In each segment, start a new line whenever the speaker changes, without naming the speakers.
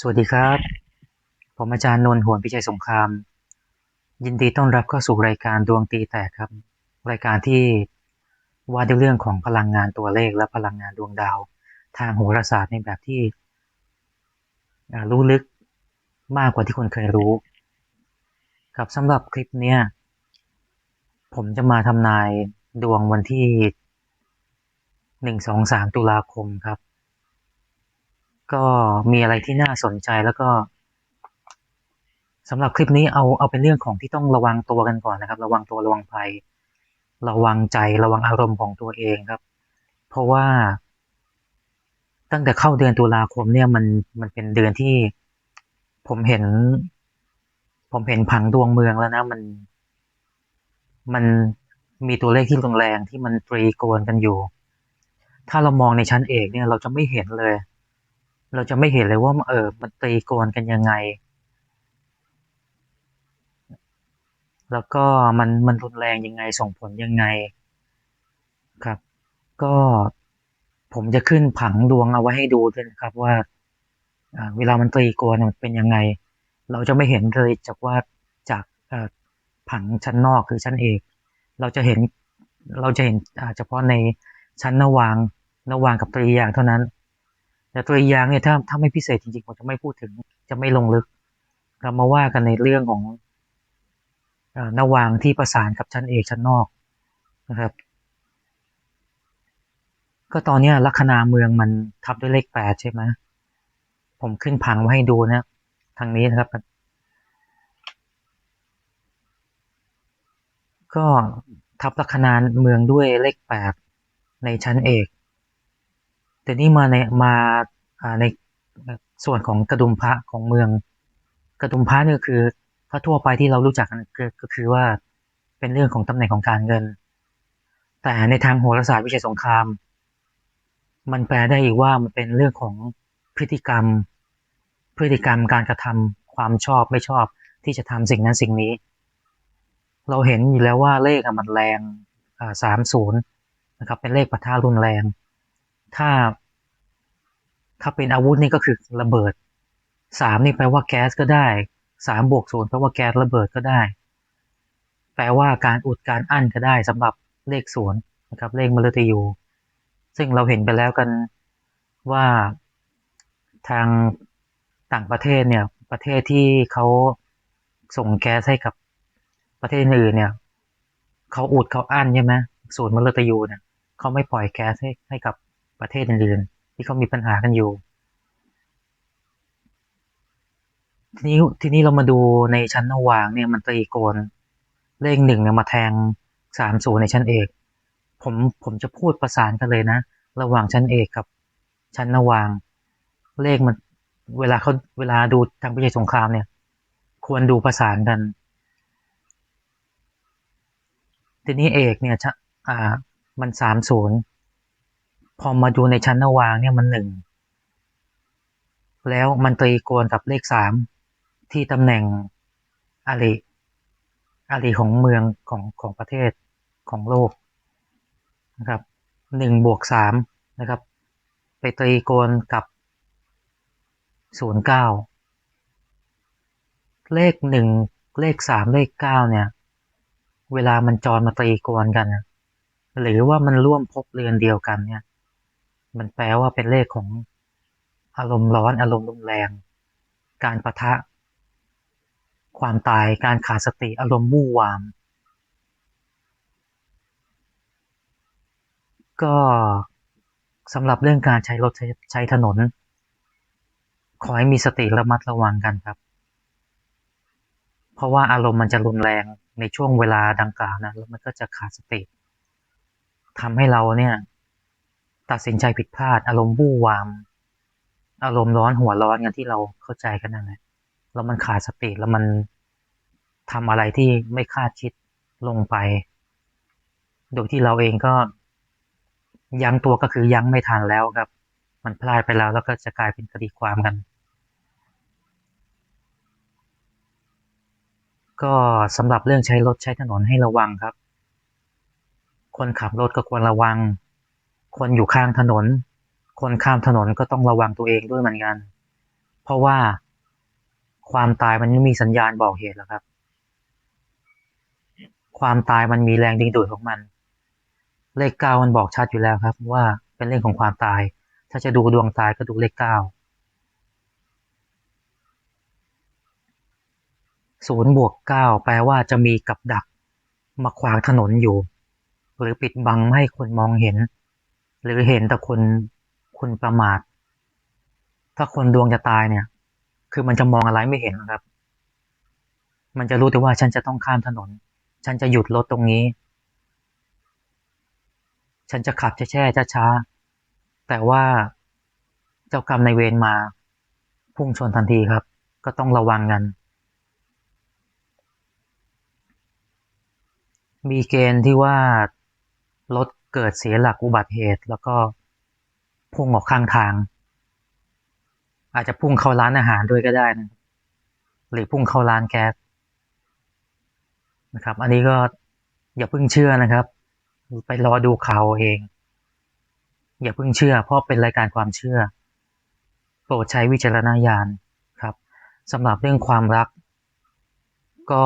สวัสดีครับ ผมอาจารย์นนท์หวนพิชัยสงคราม ยินดีต้อนรับเข้าสู่รายการดวงตีแตกครับ รายการที่ว่าด้วยเรื่องของพลังงานตัวเลขและพลังงานดวงดาว ทางโหราศาสตร์ในแบบที่รู้ลึกมากกว่าที่คนเคยรู้ ครับสำหรับคลิปเนี้ยผมจะมาทำนายดวงวันที่หนึ่งสองสามตุลาคมครับ ก็มีอะไรที่น่าสนใจแล้วก็สำหรับคลิปนี้เอาเอาเป็นเรื่องของที่ต้องระวังตัวกันก่อนนะครับ ระวังตัวระวังภัย ระวังใจระวังอารมณ์ของตัวเองครับ เพราะว่า ตั้งแต่เข้าเดือนตุลาคมเนี่ยมันมันเป็นเดือนที่ผมเห็น ผมเห็นผังดวงเมืองแล้วนะ มัน มันมีตัวเลขที่รุนแรงที่มันตรีโกนกันอยู่ ถ้าเรามองในชั้นเอกเนี่ยเราจะไม่เห็นเลย เราจะไม่เห็นเลยว่าเออมันตรีโกนกันยังไง แล้วก็มันมันรุนแรงยังไงส่งผลยังไงครับ ก็ผมจะขึ้นผังดวงเอาไว้ให้ดูด้วยนะครับว่าอ่าเวลามันตรีโกนเนี่ยมันเป็นยังไง เราจะไม่เห็นเลยจากว่าจากเอ่อผังชั้นนอกคือชั้นเอกเราจะเห็นเราจะเห็นอ่าเฉพาะในชั้นนวางนวางกับตรียางเท่านั้น แต่ตรียางเนี่ยถ้าถ้าไม่พิเศษจริงๆผมจะไม่พูดถึงจะไม่ลงลึกเรามาว่ากันในเรื่องของอนวางที่ประสานกับชั้นเอกชั้นนอกนะครับ ก็ตอนนี้ลัคนาเมืองมันทับด้วยเลขแปดใช่ไหมผมขึ้นผังไว้ให้ดูนะ ทางนี้นะครับ ก็ทับลัคนาเมืองด้วยเลขแปดในชั้นเอก แต่นี่มาในมาในส่วนของกระดุมพระของเมือง กระดุมพระเนี่ยคือถ้าทั่วไปที่เรารู้จักกันก็คือว่าเป็นเรื่องของตำแหน่งของการเงิน แต่ในทางโหราศาสตร์วิชัยสงคราม มันแปลได้อีกว่ามันเป็นเรื่องของพฤติกรรม พฤติกรรมการกระทำความชอบไม่ชอบที่จะทำสิ่งนั้นสิ่งนี้ เราเห็นอยู่แล้วว่าเลขมันแรงสามศูนย์นะครับเป็นเลขปะทะรุนแรง ถ้า ถ้าเป็นอาวุธนี่ก็คือระเบิดสามนี่แปลว่าแก๊สก็ได้สามบวกศูนย์แปลว่าแก๊สระเบิดก็ได้ แปลว่าการอุดการอั้นก็ได้สำหรับเลขศูนย์นะครับเลขมฤตยูซึ่งเราเห็นไปแล้วกันว่าทางต่างประเทศเนี่ยประเทศที่เขาส่งแก๊สให้กับประเทศอื่นเนี่ยเขาอุดเขาอั้นใช่ไหมศูนย์มฤตยูเนี่ยเขาไม่ปล่อยแก๊สให้ให้กับประเทศอื่นๆ ที่เขามีปัญหากันอยู่ ทีนี้ทีนี้เรามาดูในชั้นนวางเนี่ยมันตรีโกนเลขหนึ่งเนี่ยมาแทงสามศูนย์ในชั้นเอก ผมผมจะพูดประสานกันเลยนะ ระหว่างชั้นเอกกับชั้นนวาง เลขมันเวลาเขาเวลาดูทางพิชัยสงครามเนี่ย ควรดูประสานกัน ทีนี้เอกเนี่ยอ่ามันสามศูนย์ พอมาดูในชั้นนวางเนี่ยมันหนึ่งแล้วมันตรีโกนกับเลขสามที่ตำแหน่งอาริอาริของเมืองของของประเทศของโลกนะครับหนึ่งบวกสามนะครับ ไปตรีโกนกับศูนย์เก้าเลขหนึ่งเลขสามเลขเก้าเนี่ย เวลามันจรมาตรีโกนกัน หรือว่ามันร่วมพบเรือนเดียวกันเนี่ย มันแปลว่าเป็นเลขของอารมณ์ร้อนอารมณ์รุนแรง การประทะ ความตายการขาดสติอารมณ์วู่วาม ก็สำหรับเรื่องการใช้รถใช้ถนน ขอให้มีสติระมัดระวังกันครับ เพราะว่าอารมณ์มันจะรุนแรงในช่วงเวลาดังกล่าวนะแล้วมันก็จะขาดสติทำให้เราเนี่ย ตัดสินใจผิดพลาด อารมณ์วู่วาม อารมณ์ร้อนหัวร้อนกันที่เราเข้าใจกันนั่นแหละแล้วมันขาดสติแล้วมันทำอะไรที่ไม่คาดคิดลงไป โดยที่เราเองก็ยั้งตัวก็คือยั้งไม่ทันแล้วครับ มันพลาดไปแล้วแล้วก็จะกลายเป็นคดีความกัน ก็สำหรับเรื่องใช้รถใช้ถนนให้ระวังครับ คนขับรถก็ควรระวัง คนอยู่ข้างถนน คนข้ามถนนก็ต้องระวังตัวเองด้วยเหมือนกัน เพราะว่าความตายมันไม่มีสัญญาณบอกเหตุแล้วครับ ความตายมันมีแรงดึงดูดของมัน เลขเก้ามันบอกชัดอยู่แล้วครับ ว่าเป็นเรื่องของความตาย ถ้าจะดูดวงตายก็ดูเลขเก้าศูนย์บวกเก้าแปลว่าจะมีกับดักมาขวางถนนอยู่ หรือปิดบังไม่ให้คนมองเห็น หรือเห็นแต่คนคุณประมาท ถ้าคนดวงจะตายเนี่ย คือมันจะมองอะไรไม่เห็นครับ มันจะรู้แต่ว่าฉันจะต้องข้ามถนน ฉันจะหยุดรถตรงนี้ ฉันจะขับแช่ๆช้าๆแต่ว่าเจ้ากรรมในเวรมาพุ่งชนทันทีครับ ก็ต้องระวังกัน มีเกณฑ์ที่ว่ารถ เกิดเสียหลักอุบัติเหตุ แล้วก็พุ่งออกข้างทาง อาจจะพุ่งเข้าร้านอาหารด้วยก็ได้นะหรือพุ่งเข้าร้านแก๊สนะครับ อันนี้ก็อย่าเพิ่งเชื่อนะครับ ไปรอดูข่าวเอง อย่าเพิ่งเชื่อ เพราะเป็นรายการความเชื่อ โปรดใช้วิจารณญาณครับสำหรับเรื่องความรัก ก็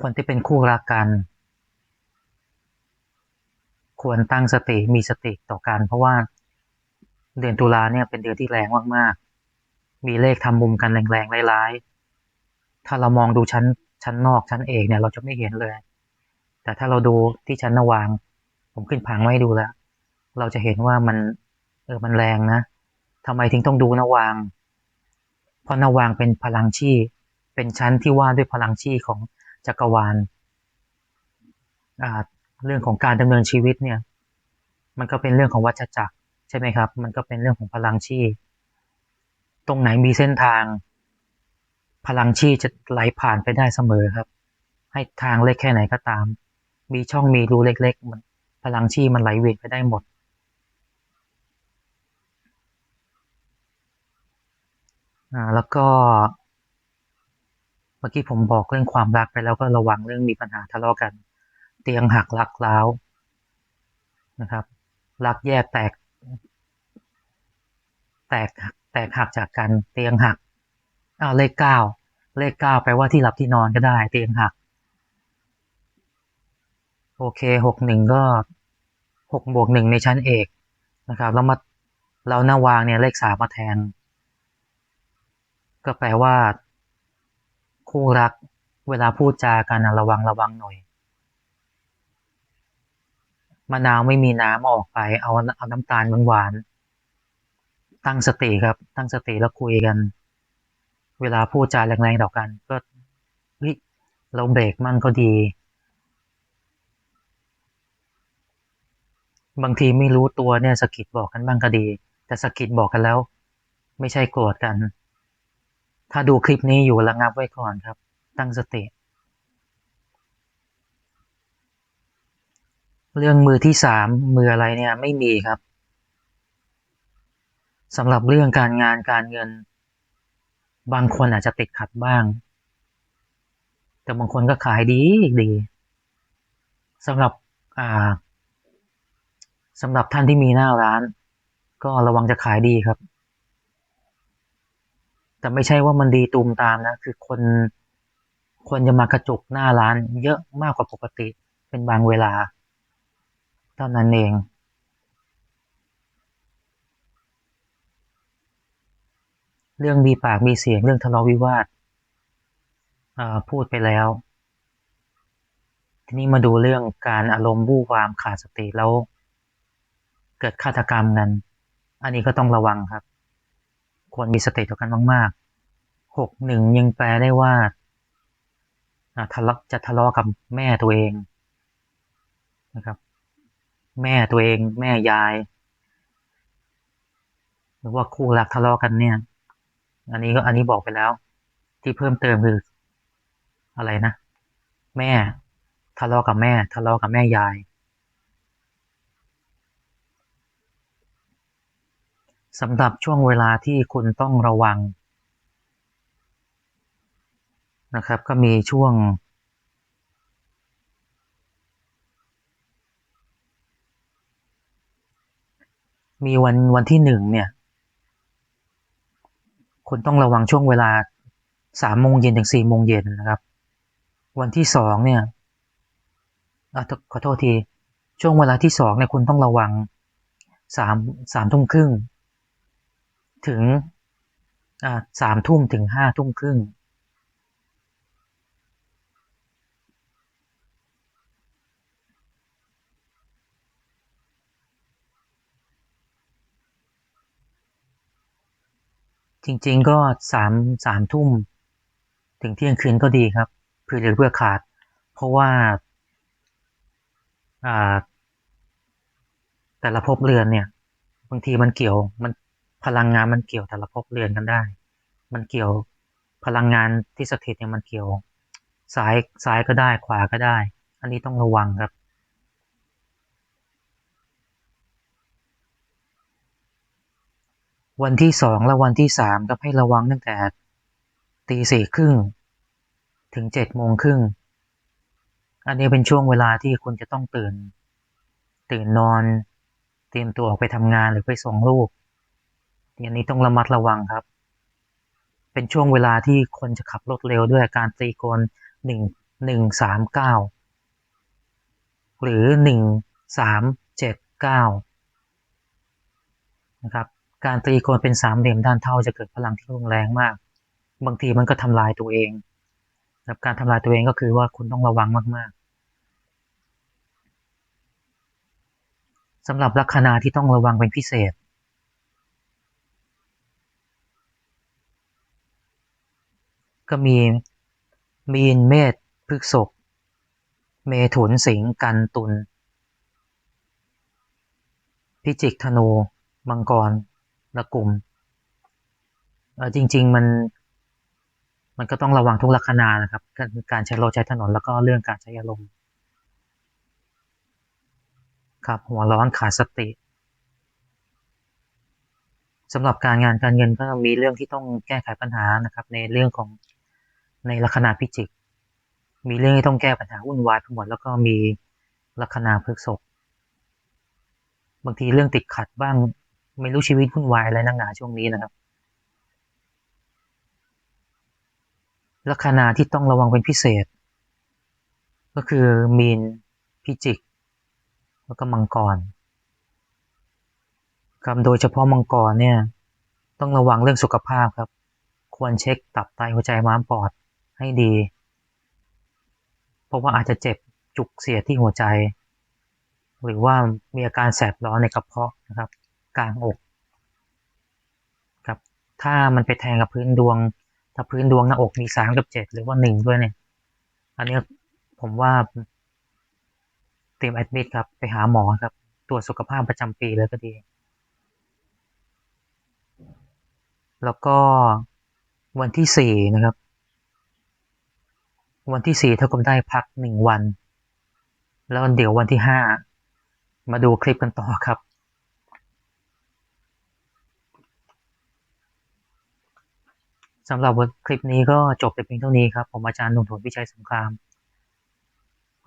คนที่เป็นคู่รักกัน ควรตั้งสติมีสติต่อกันเพราะว่าเดือนตุลาเนี่ยเป็นเดือนที่แรงมากๆ มีเลขทำมุมกันแรงๆร้ายๆ ถ้าเรามองดูชั้นชั้นนอกชั้นเอกเนี่ยเราจะไม่เห็นเลย แต่ถ้าเราดูที่ชั้นนวาง ผมขึ้นผังไว้ดูแล้ว เราจะเห็นว่ามันเออมันแรงนะทำไมถึงต้องดูนวาง เพราะนวางเป็นพลังชีเป็นชั้นที่ว่าด้วยพลังชีของจักรวาลอ่า เรื่องของการดำเนินชีวิตเนี่ย มันก็เป็นเรื่องของวัฏจักรใช่ไหมครับ มันก็เป็นเรื่องของพลังชีตรงไหนมีเส้นทาง พลังชีจะไหลผ่านไปได้เสมอครับ ให้ทางเล็กแค่ไหนก็ตาม มีช่องมีรูเล็กๆมันพลังชีมันไหลเวียนไปได้หมด อ่าแล้วก็เมื่อกี้ผมบอกเรื่องความรักไปแล้วก็ระวังเรื่องมีปัญหาทะเลาะกัน เตียงหักรักร้าวนะครับ รักแยกแตก แตกแตกหักจากกันเตียงหักอ้าวเลขเก้าเลขเก้าแปลว่าที่หลับที่นอนก็ได้ เตียงหัก โอเคหกหนึ่งก็หกบวกหนึ่งในชั้นเอกนะครับแล้วมาเราหน้าวางเนี่ยเลขสามมาแทน ก็แปลว่า คู่รักเวลาพูดจากันระวังระวังหน่อย มะนาวไม่มีน้ำออกไป เอาเอาน้ำตาลหวานๆตั้งสติครับ ตั้งสติแล้วคุยกัน เวลาพูดจาแรงๆต่อกัน ก็เฮ้ยเราเบรกมั่งก็ดี บางทีไม่รู้ตัวเนี่ยสกิดบอกกันบ้างก็ดี แต่สกิดบอกกันแล้ว ไม่ใช่โกรธกัน ถ้าดูคลิปนี้อยู่ระงับไว้ก่อนครับ ตั้งสติ เรื่องมือที่สามมืออะไรเนี่ยไม่มีครับสำหรับเรื่องการงานการเงิน บางคนอาจจะติดขัดบ้าง แต่บางคนก็ขายดีดีสำหรับอ่าสำหรับท่านที่มีหน้าร้าน ก็ระวังจะขายดีครับ แต่ไม่ใช่ว่ามันดีตูมตามนะ คือคนคนจะมากระจุกหน้าร้านเยอะมากกว่าปกติเป็นบางเวลา เท่านั้นเองเรื่องมีปากมีเสียงเรื่องทะเลาะวิวาทพูดไปแล้ว ทีนี้มาดูเรื่องการอารมณ์วู่วามขาดสติแล้ว เกิดฆาตกรรมกันอันนี้ก็ต้องระวังครับ ควรมีสติต่อกันมากๆหกหนึ่งยังแปลได้ว่าทะเลาะจะทะเลาะกับแม่ตัวเองนะครับ แม่ตัวเอง แม่ยาย หรือว่าคู่รักทะเลาะกันเนี่ย อันนี้ก็อันนี้บอกไปแล้ว ที่เพิ่มเติมคืออะไรนะ แม่ทะเลาะกับแม่ ทะเลาะกับแม่ยาย สำหรับช่วงเวลาที่คุณต้องระวังนะครับ ก็มีช่วง มีวันวันที่หนึ่งเนี่ยคุณต้องระวังช่วงเวลาสามโมงเย็นถึงสี่โมงเย็นนะครับ วันที่สองเนี่ยอะขอโทษที ช่วงเวลาที่สองเนี่ยคุณต้องระวังสามสามทุ่มครึ่ง ถึงอ่าสามทุ่มถึงห้าทุ่มครึ่ง จริง ๆ ก็สามสามทุ่มถึงเที่ยงคืนก็ดีครับเพื่อเหลือเพื่อขาด เพราะว่าอ่าแต่ละภพเรือนเนี่ย บางทีมันเกี่ยวมันพลังงานมันเกี่ยวแต่ละภพเรือนกันได้ มันเกี่ยวพลังงานที่สถิตเนี่ยมันเกี่ยวซ้ายซ้ายก็ได้ขวาก็ได้ อันนี้ต้องระวังครับ วันที่สองและวันที่สามก็ให้ระวังตั้งแต่ตีสี่ครึ่งถึงเจ็ดโมงครึ่งอันนี้เป็นช่วงเวลาที่คุณจะต้องตื่น ตื่นนอน เตรียมตัวออกไปทำงานหรือไปส่งลูกอันนี้ต้องระมัดระวังครับ เป็นช่วงเวลาที่คนจะขับรถเร็วด้วยการตีโกนหนึ่งหนึ่งสามเก้าหรือหนึ่งสามเจ็ดเก้านะครับ การตีโกนเป็นสามเหลี่ยมด้านเท่าจะเกิดพลังที่รุนแรงมาก บางทีมันก็ทำลายตัวเองนะครับการทำลายตัวเองก็คือว่าคุณต้องระวังมาก ๆสำหรับลัคนาที่ต้องระวังเป็นพิเศษ ก็มีมีนเมษพฤกษกเมถุนสิงกันตุลพิจิกธนู มังกร ละกลุ่มจริง ๆ มัน มันก็ต้องระวังทุกลัคนานะครับ การใช้รถใช้ถนนแล้วก็เรื่องการใช้อารมณ์ครับหัวร้อนขาดสติสำหรับการงานการเงินก็มีเรื่องที่ต้องแก้ไขปัญหานะครับ ในเรื่องของในลัคนาพิจิก มีเรื่องที่ต้องแก้ปัญหาวุ่นวายไปหมดแล้วก็มีลัคนาพฤกษกบางทีเรื่องติดขัดบ้าง ไม่รู้ชีวิตวุ่นวายอะไรนักหนาช่วงนี้นะครับ ลัคนาที่ต้องระวังเป็นพิเศษ ก็คือมีนพิจิก แล้วก็มังกรครับโดยเฉพาะมังกรเนี่ย ต้องระวังเรื่องสุขภาพครับ ควรเช็คตับไตหัวใจม้ามปอดให้ดี เพราะว่าอาจจะเจ็บจุกเสียดที่หัวใจ หรือว่ามีอาการแสบร้อนในกระเพาะนะครับ กลางอกครับถ้ามันไปแทงกับพื้นดวง ถ้าพื้นดวงหน้าอกมีสามกับเจ็ดหรือว่าหนึ่งด้วยเนี่ย อันนี้ผมว่าเตรียมแอดมิดครับไปหาหมอครับตรวจสุขภาพประจำปีเลยก็ดี แล้วก็วันที่สี่นะครับ วันที่สี่เท่ากับได้พักหนึ่งวัน แล้วเดี๋ยววันที่ห้ามาดูคลิปกันต่อครับ สำหรับคลิปนี้ก็จบแต่เพียงเท่านี้ครับ ผมอาจารย์นุ่นถุนวิชัยสงคราม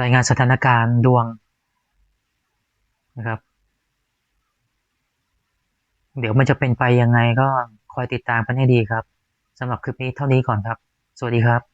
รายงานสถานการณ์ดวงนะครับ เดี๋ยวมันจะเป็นไปยังไงก็คอยติดตามกันให้ดีครับสำหรับคลิปนี้เท่านี้ก่อนครับ สวัสดีครับ